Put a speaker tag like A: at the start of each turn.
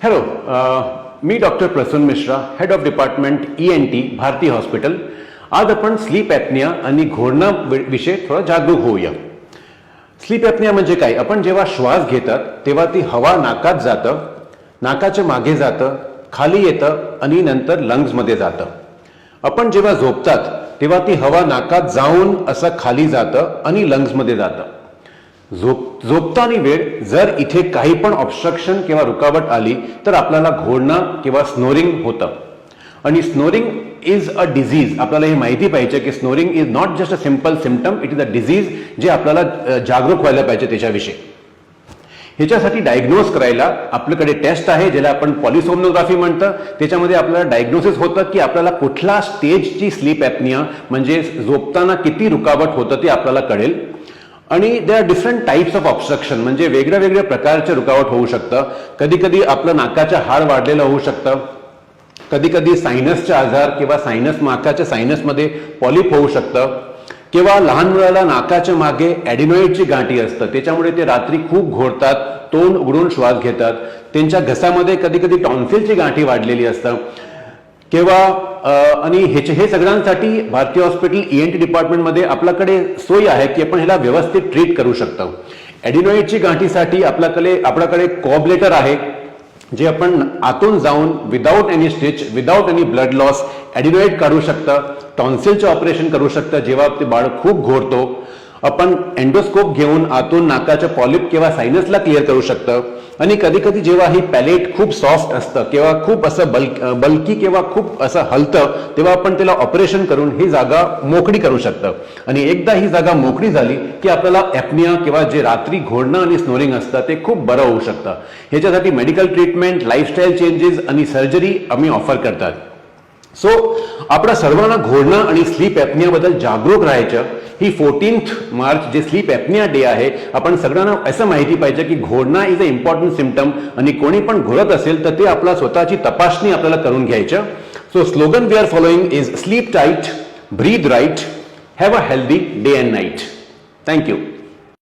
A: Hello me doctor Prasoon Mishra head of department E N T Bharati hospital आज आपण sleep apnea आणि घोरणा विषय विषयी थोडं जागरूक होऊया. स्लीप ॲपनिया म्हणजे काय? आपण जेव्हा श्वास घेतात तेव्हा ती हवा नाकात जातं नाकाच्या मागे जातं खाली येतं आणि नंतर लंग्समध्ये जातं. आपण जेव्हा झोपतात तेव्हा ती हवा नाकात जाऊन असं खाली जातं आणि लंग्समध्ये जातं. झोप झोपताना वेळ जर इथे काही पण ऑब्स्ट्रक्शन किंवा रुकावट आली तर आपल्याला घोडणं किंवा स्नोरिंग होतं. आणि स्नोरिंग इज अ डिझीज आपल्याला हे माहिती पाहिजे की snoring is not just a simple symptom it is a disease जे आपल्याला जागरूक व्हायला पाहिजे त्याच्याविषयी. ह्याच्यासाठी डायग्नोज करायला आपल्याकडे टेस्ट आहे ज्याला आपण पॉलिसोमनोग्राफी म्हणतं. त्याच्यामध्ये आपल्याला डायग्नोसिस होतं की आपल्याला कुठल्या स्टेजची स्लीप ॲपनिया म्हणजे झोपताना किती रुकावट होतं ते आपल्याला कळेल. आणि they are different types of obstruction म्हणजे वेगळ्या वेगळ्या प्रकारचे रुकावट होऊ शकतं. कधी कधी आपलं नाकाचं हाड वाढलेलं होऊ शकतं. कधी कधी सायनसचे आजार किंवा सायनस नाकाच्या सायनसमध्ये पॉलिप होऊ शकतं. किंवा लहान मुलाला नाकाच्या मागे ॲडिनॉइडची गाठी असतं. त्याच्यामुळे ते रात्री खूप घोरतात तोंड उघडून श्वास घेतात. त्यांच्या घसामध्ये कधी कधी टॉन्सिलची गाठी वाढलेली असतं. किंवा आणि ह्याचे हे सगळ्यांसाठी भारतीय हॉस्पिटल ई एन टी डिपार्टमेंटमध्ये आपल्याकडे सोय आहे की आपण ह्याला व्यवस्थित ट्रीट करू शकतो. ॲडिनॉईडची गाठीसाठी आपल्याकडे आपल्याकडे कॉबलेटर आहे जे आपण आतून जाऊन without any stitch without any blood loss adenoid काढू शकतं टॉन्सिलचं ऑपरेशन करू शकतं जेव्हा ते बाळ खूप घोरतो. आपण एंडोस्कोप घेऊन आतून नाकाच्या पॉलिप किंवा सायनसला क्लिअर करू शकतं. आणि कधी कधी जेव्हा ही पॅलेट खूप सॉफ्ट असतं किंवा खूप असं बल्क बल्की किंवा खूप असं हलतं तेव्हा आपण त्याला ऑपरेशन करून ही जागा मोकळी करू शकतं. आणि एकदा ही जागा मोकळी झाली की आपल्याला ॲपनिया किंवा जे रात्री घोडणं आणि स्नोरिंग असतं ते खूप बरं होऊ शकतं. ह्याच्यासाठी मेडिकल ट्रीटमेंट लाईफस्टाईल चेंजेस आणि सर्जरी आम्ही ऑफर करतात. सो आपल्या सर्वांना घोळणं आणि स्लीप ॲपनियाबद्दल जागरूक राहायचं. ही फोर्टीन्थ मार्च जे स्लीप ॲपनिया डे आहे आपण सगळ्यांना असं माहिती पाहिजे की घोळणं इज अ इम्पॉर्टंट सिमटम आणि कोणी पण घोळत असेल तर ते आपला स्वतःची तपासणी आपल्याला करून घ्यायचं. So slogan we are following is sleep tight breathe right have a healthy day and night thank you